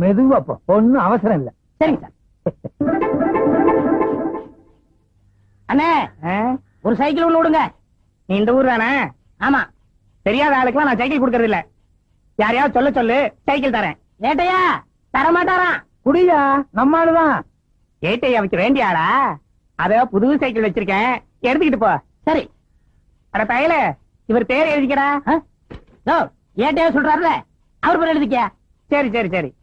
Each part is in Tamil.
மெதுவா போ. ஒண்ணும் அவசரம் இல்ல. சரிங்க சார். அண்ணே? ஒரு சைக்கிள் ஒண்ணு விடுங்க. நீ இந்த ஊர் தானே? ஆமா. தெரியாத ஆளுக்கெல்லாம் நான் சைக்கிள் கொடுக்கறது இல்ல. யாரையாவது சொல்ல சொல்லு சைக்கிள் தரேன். ஏட்டையா? தர மாட்டாராம் குடியா நம்ம ஆளுதான். ஏட்டையாவுக்கு வேண்டிய ஆளா? அத புது சைக்கிள் வச்சிருக்கேன். எடுத்துக்கிட்டு போ. சரி. அட பயல இவர் பேர்? யோ, ஏட்டையா சொல்றாருல. அவர் பேர் எழுதிக்க. சரி சரி சரி.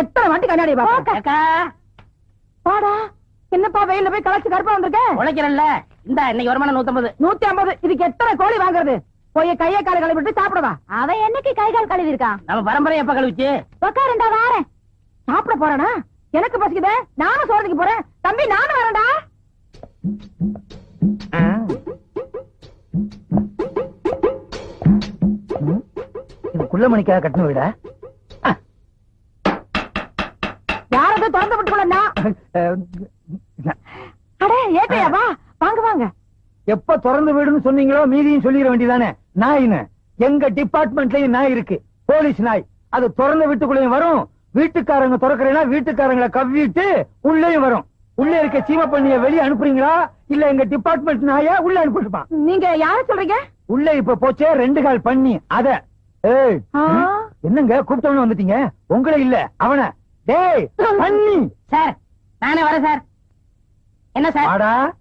எத்தனை வாட்டி கண்ணாடி பாக்கா பாடா என்னப்பா வெயில்ல போய் களைச்சு கருப்பா வந்திருக்க? உழைக்கிறல்ல. இந்த இன்னைக்கு வருமானம் நூத்தம்பது நூத்தி ஐம்பது இதுக்கு எத்தனை கோழி வாங்குறது போய் கையை காலை கழுவிட்டு சாப்பிடுவா அவன் என்னைக்கு கை கால் கழுவி இருக்கான் நம்ம பரம்பரை எப்ப கழிச்சு உக்காருண்டா வாரேன் சாப்பிட போறானா எனக்கு பசிக்குதே நானும் சோறதுக்கு போறேன் தம்பி நானும் வரேன்டா குள்ள மணிக்காக கட்டண வீடா யாரதை திறந்து விட்டுக்கொள்ளா அடே ஏட்டையா வா எப்ப திறந்து வீடுன்னு சொன்னீங்களோ மீதியும் சொல்லிட வேண்டியதானே நாயின்னு. எங்க டிபார்ட்மெண்ட்லயும் நாய் இருக்கு. போலீஸ் நாய். அது திறந்த வீட்டுக்குள்ளேயும் வரும். வீட்டுக்காரங்க திறக்கிறேன்னா வீட்டுக்காரங்களை கவ்விட்டு உள்ளேயும் வரும். உள்ள இருக்க சீம பண்ணிய வெளியே அனுப்புறீங்களா? இல்ல எங்க டிபார்ட்மெண்ட் நாயா உள்ள அனுப்பிட்டுப்பான் நீங்க யார சொல்றீங்க? உள்ள இப்ப போச்சே ரெண்டு கால் பண்ணி. அத. என்னங்க கூப்பிட்டவன வந்துட்டீங்க? உங்களை இல்ல அவன. டேய் பண்ணி. சார் நானே வரேன் சார். என்ன சார்?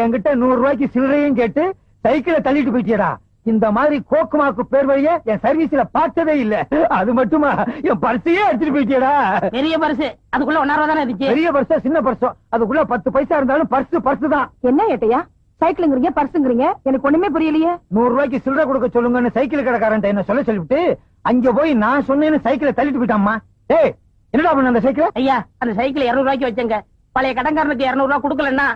என்கிட்ட நூறு ரூபாய்க்கு சில்லறையும் கேட்டு சைக்கிளை தள்ளிட்டு போயிட்டியடா. இந்த மாதிரி கோக்குமாக்கு பேர் வழிய என் சர்வீஸ்ல பார்த்ததே இல்ல. அது மட்டுமா? என் பர்சையே எடுத்துட்டு போயிட்டியடா. பெரிய பரிசு அதுக்குள்ள ஒன்னா ரூபா தானே இருந்துச்சு? பெரிய பர்சோ சின்ன பர்சோ அதுக்குள்ள பத்து பைசா இருந்தாலும் பர்ஸ் பர்ஸ் தான். என்ன ஏட்டையா? சைக்கிளுங்கிறீங்க பர்சுங்கிறீங்க எனக்கு ஒண்ணுமே புரியலையே. நூறு ரூபாய்க்கு சில்லறை கொடுக்க சொல்லுங்கன்னு சைக்கிள் கடைக்காரன் என்ன சொல்ல சொல்லிவிட்டு அங்க போய் நான் சொன்னேன்னு சைக்கிளை தள்ளிட்டு போயிட்டாம்மா. ஏய் என்னடா பண்ண அந்த சைக்கிளை? ஐயா அந்த சைக்கிள் இருநூறு ரூபாய்க்கு வச்சங்க. பழைய கடன்காரனுக்கு இருநூறு ரூபாய் கொடுக்கலன்னா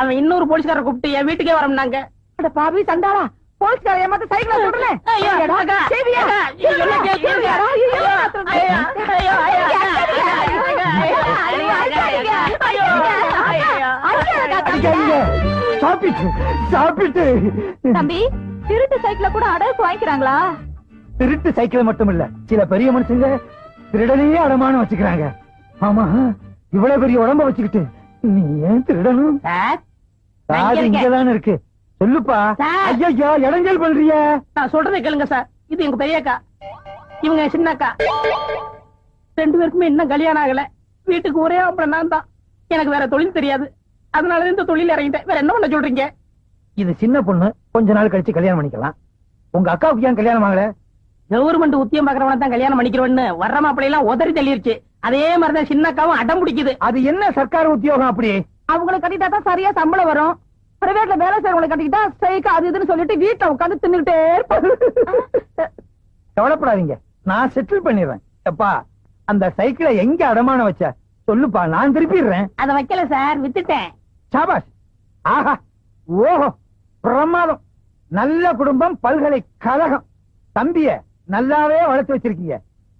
அவன் இன்னொரு போலீஸ்காரரை கூப்பிட்டு என் வீட்டுக்கே வரம்னாங்க அட பாவி சண்டாளா போலீஸ்கார ஏமாத்த சைக்கிள சொல்றேன் ஐயோ, அக்கா, ஐயா, ஐயோ, என்ன கேக்குறீங்க? ஐயோ, ஐயா, ஐயோ, ஐயா, ஐயா, ஐயா, ஐயா, ஐயோ, ஐயோ, அடிக்காதீங்க சாப்பிட்டு சாப்பிட்டு தம்பி திருட்டு சைக்கிள கூட அடகுக்கு வாங்கிக்கிறாங்களா திருட்டு சைக்கிள் மட்டும் இல்ல சில பெரிய மனுஷங்க திருடனையே அடமானம் வச்சுக்கிறாங்க ஆமா இவ்வளவு பெரிய உடம்ப வச்சுக்கிட்டு நீ ஏன் திருடணும் சார் காது. இங்கதானே இருக்கு. சொல்லுப்பா. ஐயா இடைஞ்சல் பண்றிய. நான் சொல்றதை கேளுங்க சார். இது எங்க பெரிய அக்கா இவங்க என் சின்ன அக்கா ரெண்டு பேருக்குமே இன்னும் கல்யாணம் ஆகல. வீட்டுக்கு ஒரே அப்புறம் நான் தான். எனக்கு வேற தொழில் தெரியாது. அதனால இந்த தொழில் இறங்கிட்டேன். வேற என்ன பண்ண சொல்றீங்க? இது சின்ன பொண்ணு. கொஞ்ச நாள் கழிச்சு கல்யாணம் பண்ணிக்கலாம். உங்க அக்காவுக்கு ஏன் கல்யாணம் ஆகல? கவர்மெண்ட் உத்தியம் பாக்குறவன தான் கல்யாணம் பண்ணிக்கிறவன்னு வர்ற மாப்பிள்ளை எல்லாம் உதறி தள்ளிருச்சு. அதே மாதிரிதான் சின்ன அக்காவும் அடம் பிடிக்குது. அது என்ன சர்க்கார் உத்தியோகம் அப்படி? அவங்களை கட்டிட்டா தான் சரியா சம்பளம் வரும். பிரைவேட்ல வேலை செய்யறவங்களை கட்டிக்கிட்டா சைக்கு அது இதுன்னு சொல்லிட்டு வீட்டுல உட்காந்து தின்னுகிட்டே இருப்பாங்க கவலைப்படாதீங்க. நான் செட்டில் பண்ணிடுறேன். எப்பா அந்த சைக்கிளை எங்க அடமானம் வச்ச? சொல்லுப்பா நான் திருப்பிடுறேன். அத வைக்கல சார் வித்துட்டேன். சாபாஷ் ஆஹா ஓஹோ பிரமாதம். நல்ல குடும்பம் பல்கலைக்கழகம் தம்பிய நல்லாவே வளர்த்து வச்சிருக்கீங்க.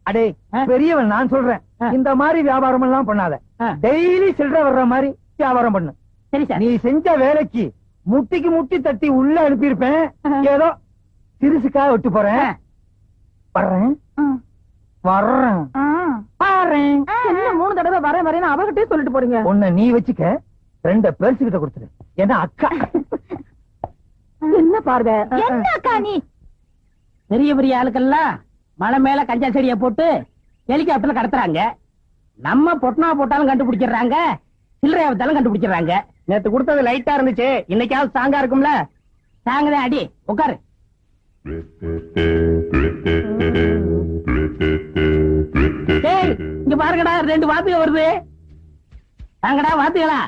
அடே பெரியவன் நான் சொல்றேன். இந்த மாதிரி வியாபாரம் எல்லாம் பண்ணாத. டெய்லி சில்லற வர்ற மாதிரி வியாபாரம் பண்ணு. சரி சார். நீ செஞ்ச வேலைக்கு முட்டிக்கு முட்டி தட்டி உள்ள அனுப்பியிருப்பேன். ஏதோ சிறுசுக்காக விட்டு போறேன். வர்றேன். வர்றேன். ஆ. பாறேன். என்ன மூணு தடவை வரேன் வரேன்னு அவகிட்டே சொல்லிட்டு போறீங்க? உன்னை நீ வச்சுக்க ரெண்ட பெருசு கிட்ட கொடுத்துரு. ஏன்னா அக்கா. என்ன என்ன அக்கா நீ? பெரிய பெரிய ஆளுக்கெல்லாம் மலை மேல கஞ்சா செடியை போட்டு ஹெலிகாப்டர்ல கடத்துறாங்க. நம்ம பொட்டனா போட்டாலும் கண்டுபிடிச்சிடுறாங்க. சில்லறை ஆபத்தாலும் கண்டுபிடிச்சிடுறாங்க. நேத்து கொடுத்தது லைட்டா இருந்துச்சு. இன்னைக்காவது ஸ்ட்ராங்கா இருக்கும்ல? தாங்கதான் அடி. உட்காரு. இங்க பாருங்கடா ரெண்டு வாத்துக வருது. தாங்கடா வாத்துகளா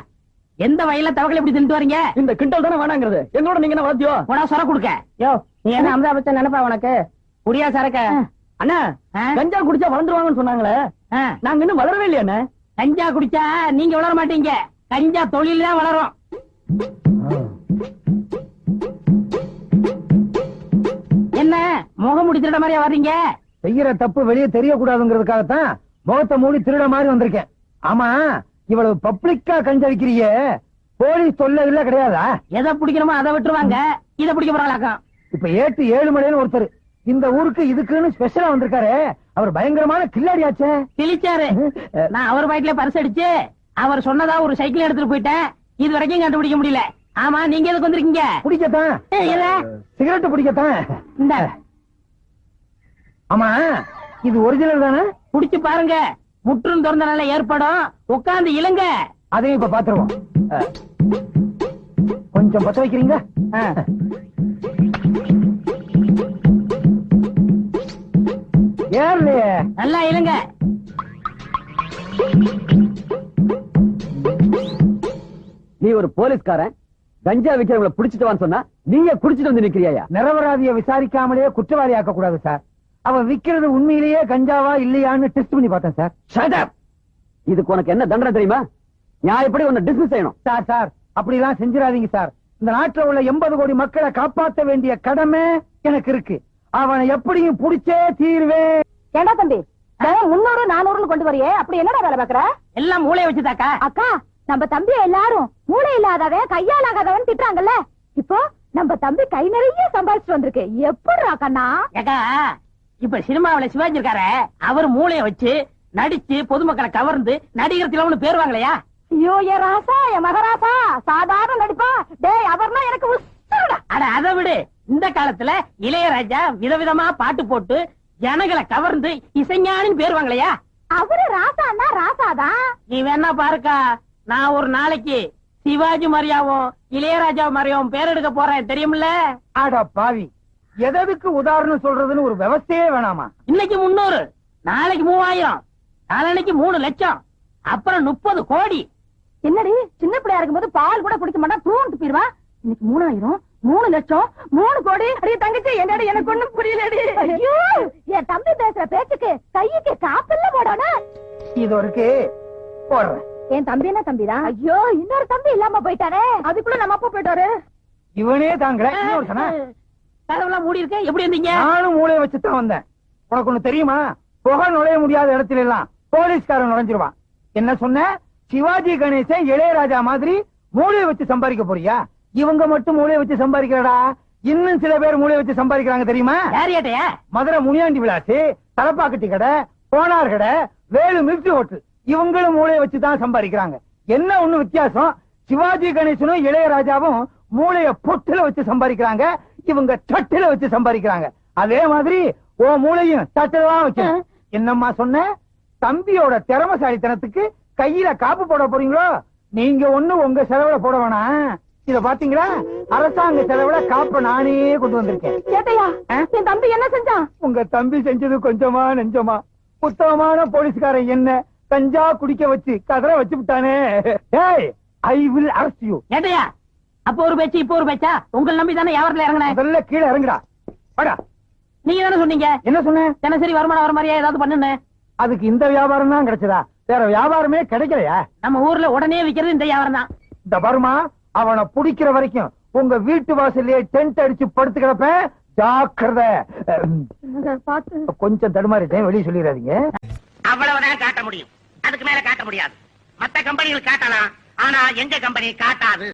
எந்த வயல்ல தவக்கலை இப்படி தின்ட்டு வரீங்க? இந்த கிண்டல் தானே வேணாங்கிறது. எங்களோட நீங்க என்ன வாத்தியோ? போடா சொர கொடுக்க. யோ நீ என்ன அமிதாப் பச்சன் நினைப்பா உனக்கு? புரியா சரக்க? அண்ணா? கஞ்சா குடிச்சா வளர்ந்துருவாங்கன்னு சொன்னாங்களே. நாங்க இன்னும் வளரவே இல்லையா அண்ணா. கஞ்சா குடிச்சா நீங்க வளர மாட்டீங்க. கஞ்சா தொழில் தான் வளரும். என்ன முகம் முடிச்சிட மாதிரியா வர்றீங்க? செய்யற தப்பு வெளியே தெரியக்கூடாதுங்கிறதுக்காகத்தான் முகத்தை மூடி திருட மாதிரி வந்திருக்கேன். ஆமா இவ்வளவு பப்ளிக்கா கஞ்சா விக்கிறிய போலீஸ் தொல்லை இல்ல கிடையாதா? எதை பிடிக்கணுமோ அதை விட்டுருவாங்க. இதை பிடிக்க போறாங்களாக்கம் இப்ப ஏட்டு ஏழு மணின்னு ஒருத்தர். இந்த ஊருக்கு இதுக்குன்னு ஸ்பெஷலா வந்திருக்காரு. அவர் பயங்கரமான கில்லாடியாச்சே. கிழிச்சாரு. நான் அவர் வயிற்றுல பரிசு அடிச்சு அவர் சொன்னதா ஒரு சைக்கிள் எடுத்துட்டு போயிட்டேன். இது வரைக்கும் கண்டுபிடிக்க முடியல. ஆமா நீங்க எதுக்கு வந்திருக்கீங்க? பிடிக்கத்தான்? சிகரெட் பிடிக்கத்தான். இந்த. ஆமா இது ஒரிஜினல் தானே? குடிச்சு பாருங்க. முற்றும் திறந்த நிலை ஏற்படும். உட்கார்ந்து இழுங்க. அதையும் இப்ப பாத்துருவோம். கொஞ்சம் பத்த வைக்கிறீங்க? ஏர்லையே நல்லா இழுங்க. நீ ஒரு போலீஸ்காரன். கஞ்சா விக்கிறவங்கள புடிச்சிட்டு வான்னு சொன்னா நீங்க குடிச்சிட்டு வந்து நிக்கிறியா நிரபராதிய விசாரிக்காமலே குற்றவாளி ஆக்க கூடாது சார். அவன் விக்கிறது உண்மையிலேயே கஞ்சாவா இல்லையான்னு டெஸ்ட் பண்ணி பார்த்தேன் சார். Up! இதுக்கு உனக்கு என்ன தண்டனை தெரியுமா? நியாயப்படி உன்னை டிஸ்மிஸ் செய்யணும். சார் சார் அப்படிலாம் செஞ்சிடாதீங்க சார். இந்த நாட்டுல உள்ள எண்பது கோடி மக்களை காப்பாத்த வேண்டிய கடமை எனக்கு இருக்கு. அவனை எப்படியும் புடிச்சே தீர்வேன். ஏண்டா தம்பி? முன்னூறு நானூறுன்னு கொண்டு வரியே. அப்படி என்னடா வேலை பாக்குற? எல்லாம் மூளைய வச்சுதாக்கா. அக்கா நம்ம தம்பி எல்லாரும் மூளை இல்லாதவன் கையால் ஆகாதவன் திட்டுறாங்கல்ல? இப்போ நம்ம தம்பி கை நிறைய சம்பாதிச்சுட்டு வந்திருக்கு. எப்படி கண்ணா? ஏக்கா இப்ப சினிமாவுல சிவாஜி இருக்காரு அவர் மூளைய வச்சு நடிச்சு பொதுமக்களை கவர்ந்து நடிகர் திலவனு பேருவாங்களையா? ஐயோ என் ராசா என் மகராசா சாதாரண நடிப்பா. டேய் அவர்னா எனக்கு உசுருடா. அட அதை விடு. இந்த காலத்துல இளையராஜா விதவிதமா பாட்டு போட்டு ஜனங்களை கவர்ந்து இசைஞானின்னு பேருவாங்களையா அவரு ராசான்னா ராசாதான் நீ வேணா பாருக்கா நான் ஒரு நாளைக்கு சிவாஜி மரியாவும் இளையராஜா மரியாவும் பேர் எடுக்க போறேன் தெரியுமில்ல? ஆடா பாவி எதற்கு உதாரணம் சொல்றதுன்னு ஒரு விவசாயே வேணாமா? இன்னைக்கு முன்னூறு நாளைக்கு மூவாயிரம் நாளைக்கு மூணு லட்சம் அப்புறம் முப்பது கோடி. என்னடி சின்ன பிள்ளையா இருக்கும்போது பால் கூட குடிக்க மாட்டான் தூண்டு போயிருவா இன்னைக்கு மூணாயிரம் மூணு லட்சம் மூணு கோடி. அடியே தங்கச்சி என்னடி எனக்கு ஒண்ணும் புரியலடி. ஐயோ என் தம்பி பேசுற பேச்சுக்கு கையுக்கு காப்பில்ல போடணும். இது இருக்கு போடுறேன். என் தம்பி என்ன தம்பிதான் ஐயோ இன்னொரு தம்பி இல்லாம போயிட்டானே. அதுக்குள்ள நம்ம அப்பா போயிட்டாரு. இவனே தாங்கல இன்னொருத்தனா? கதவுலாம் மூடி இருக்க எப்படி இருந்தீங்க? நானும் மூளைய வச்சுதான் வந்தேன். உனக்கு ஒண்ணு தெரியுமா? புகை நுழைய முடியாத இடத்துல எல்லாம் போலீஸ்காரன் நுழைஞ்சிருவான். என்ன சொன்ன? சிவாஜி கணேசன் இளையராஜா மாதிரி மூளைய வச்சு சம்பாதிக்க போறியா? இவங்க மட்டும் மூளைய வச்சு சம்பாதிக்கிறடா? இன்னும் சில பேர் மூளைய வச்சு சம்பாதிக்கிறாங்க தெரியுமா? யார் ஏட்டையா? மதுரை முனியாண்டி விளாசி தலப்பாக்கட்டி கடை கோனார் கடை வேலு மில்கி ஹோட்டல். இவங்களும் மூளைய வச்சு தான் சம்பாதிக்கிறாங்க. என்ன ஒண்ணு வித்தியாசம்? சிவாஜி கணேசனும் இளையராஜாவும் மூளைய பொட்டுல வச்சு சம்பாதிக்கிறாங்க. இவங்க தட்டுல வச்சு சம்பாதிக்கிறாங்க. அதே மாதிரி ஓ மூளையும் தட்டுல தான் வைக்கணும் என்னம்மா சொன்ன? தம்பியோட திறமசாலித்தனத்துக்கு கையில காப்பு போட போறீங்களோ? நீங்க ஒண்ணு உங்க செலவுல போட வேணாம். இத பாத்தீங்களா? அரசாங்க செலவுல காப்ப நானே கொண்டு வந்திருக்கேன். கேட்டையா? என் தம்பி என்ன செஞ்சான் உங்க தம்பி செஞ்சது கொஞ்சமா நெஞ்சமா. உத்தமமான போலீஸ்காரன் என்ன கஞ்சா குடிக்க வச்சு கதற வச்சு விட்டானே. ஏய் ஐ வில் அரஸ்ட் யூ ஏட்டையா அப்ப ஒரு பேச்சு இப்ப ஒரு பேச்சா? உங்களை நம்பி தானே வியாபாரத்துல இறங்கினேன் முதல்ல கீழே இறங்குடா. வாடா. நீங்க தானே சொன்னீங்க? என்ன சொன்ன? தினசரி வருமானம் வர மாதிரியா ஏதாவது பண்ணுன்னு? அதுக்கு இந்த வியாபாரம் தான் கிடைச்சதா? வேற வியாபாரமே கிடைக்கலையா? நம்ம ஊர்ல உடனே விக்கிறது இந்த வியாபாரம் தான் இந்த பர்மா அவனை புடிக்கிற வரைக்கும் உங்க வீட்டு வாசல்லயே டென்ட் அடிச்சு படுத்து கிடப்ப ஜாக்கிரதை. கொஞ்சம் தடுமாறிட்டேன் வெளியே சொல்லிடாதீங்க. அவ்வளவுதான் காட்ட முடியும். அதுக்கு மேல காட்ட முடியாது. மத்த கம்பெனிகள் காட்டலாம். ஆனா எங்க கம்பெனி காட்டாது?